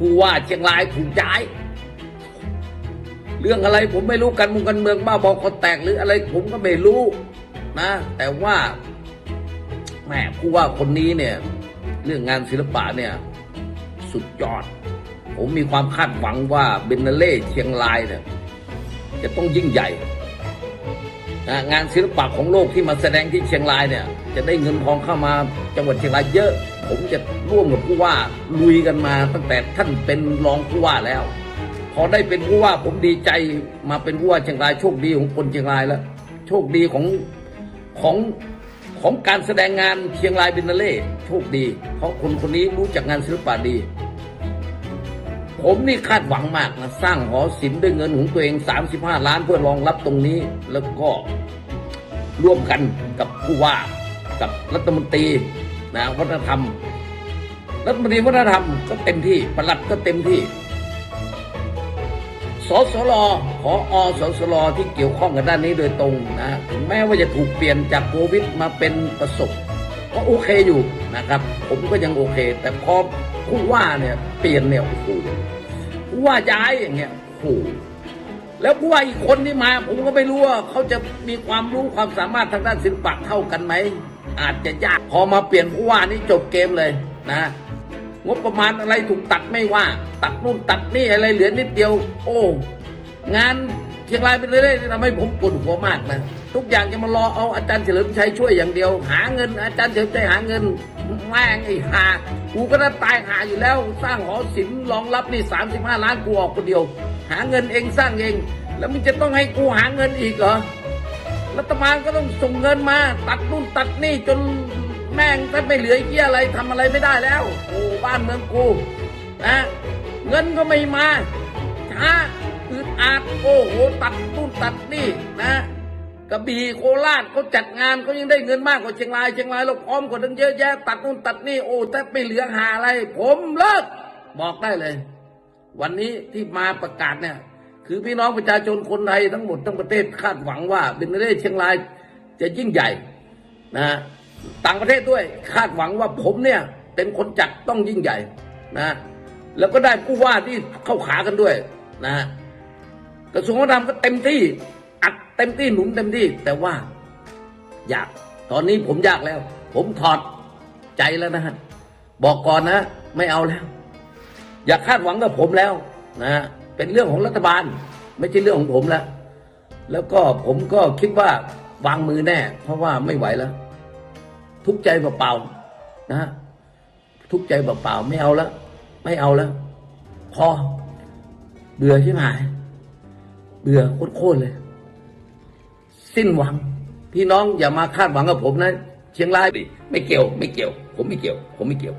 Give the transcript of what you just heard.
ผู้ว่าเชียงรายถูกย้าย เรื่องอะไรผมไม่รู้กันมุงกันเมืองบ้าบอกคนแตกหรืออะไรผมก็ไม่รู้นะ แต่ว่าแหมผู้ว่าคนนี้เนี่ย เรื่องงานศิลปะเนี่ย สุดยอด ผมมีความคาดหวังว่าเบนเนเล่เชียงรายเนี่ยจะต้องยิ่งใหญ่ งานศิลปะของโลกที่มาแสดงที่เชียงรายเนี่ย จะได้เงินทองเข้ามาจังหวัดเชียงรายเยอะ ผมจะร่วมกับผู้ว่าลุยกันมาตั้งแต่ท่านเป็นรองผู้ว่าแล้ว พอได้เป็นผู้ว่าผมดีใจมาเป็นผู้ว่าเชียงรายโชคดีของคนเชียงรายแล้ว โชคดีของของของการแสดงงานเชียงรายบินาเล่โชคดี เพราะคนคนนี้รู้จักงานศิลปะดี ผมนี่คาดหวังมากนะสร้างหอศิลป์ด้วยเงินของตัวเอง 35 ล้านเพื่อรองรับตรงนี้ แล้วก็ร่วมกันกับผู้ว่ากับรัฐมนตรีนะวัฒนธรรม รัฐมนตรีวัฒนธรรมก็เต็มที่ประหลัดก็เต็มที่สสลขออสสลที่เกี่ยวข้องกับด้านนี้โดยตรงนะถึงแม้ว่าจะถูกเปลี่ยนจากโควิดมาเป็นประสบก็โอเคอยู่นะครับ ผมก็ยังโอเค แต่พอผู้ว่าเนี่ย เปลี่ยนเนี่ยโอ้โห ผู้ว่าย้ายอย่างเงี้ยโอ้โหแล้วผู้ว่าอีกคนที่มา ผมก็ไม่รู้ว่าเขาจะมีความรู้ความสามารถทางด้านศิลปะเท่ากันไหมอาจจะยากพอมาเปลี่ยนผู้ว่านี่จบเกมเลยนะงบประมาณอะไรถูกตัดไม่ว่า ตัดนู่นตัดนี่อะไรเหลือนิดเดียว โอ้ งานเชียงรายไปเรื่อยๆทำให้ผมปวดหัวมากนะทุกอย่างจะมารอเอาอาจารย์เฉลิมชัยช่วยอย่างเดียว หาเงิน อาจารย์เฉลิมชัยหาเงิน แม่งไอ้หากูก็ได้ตายหาอยู่แล้ว สร้างหอศิลป์รองรับนี่สามสิบห้าล้านกูออกคนเดียว หาเงินเองสร้างเอง แล้วมึงจะต้องให้กูหาเงินอีกเหรอรัฐบาลก็ต้องส่งเงินมา ตัดนู่นตัดนี่จนแม่งแทบไม่เหลือเหี้ยอะไรทำอะไรไม่ได้แล้วโอ้บ้านเมืองกูนะเงินก็ไม่มาช้าอึดอัดโอ้โหตัดนู่นตัดนี่นะ กระบี่โคราชเขาจัดงานเขายังได้เงินมากกว่าเชียงรายเชียงรายเราพร้อมกว่าตั้งเยอะแยะตัดนู่นตัดนี่โอ้แต่ไม่เหลือหาอะไร ผมเลิกบอกได้เลย วันนี้ที่มาประกาศเนี่ย คือพี่น้องประชาชนคนไทยทั้งหมดทั้งประเทศคาดหวังว่าเบนเนเล่เชียงรายจะยิ่งใหญ่นะต่างประเทศด้วยคาดหวังว่าผมเนี่ยเป็นคนจัดต้องยิ่งใหญ่นะ แล้วก็ได้ผู้ว่าที่เข้าขากันด้วยนะกระทรวงวัฒนธรรมก็เต็มที่ เต็มที่หนุนเต็มที่แต่ว่า อยาก ตอนนี้ผมอยากแล้ว ผมถอดใจแล้วนะฮะบอกก่อนนะ ไม่เอาแล้ว อย่าคาดหวังกับผมแล้วนะฮะเป็นเรื่องของรัฐบาล ไม่ใช่เรื่องของผมแล้วแล้วก็ผมก็คิดว่าวางมือแน่ เพราะว่าไม่ไหวแล้ว ทุกใจเปล่าๆนะฮะทุกใจเปล่าๆไม่เอาแล้วไม่เอาแล้วพอเบื่อใช่ไหมเบื่อโคตรๆเลย สิ้นหวัง พี่น้องอย่ามาคาดหวังกับผมนะ เชียงรายดิไม่เกี่ยว ไม่เกี่ยว ผมไม่เกี่ยว ผมไม่เกี่ยว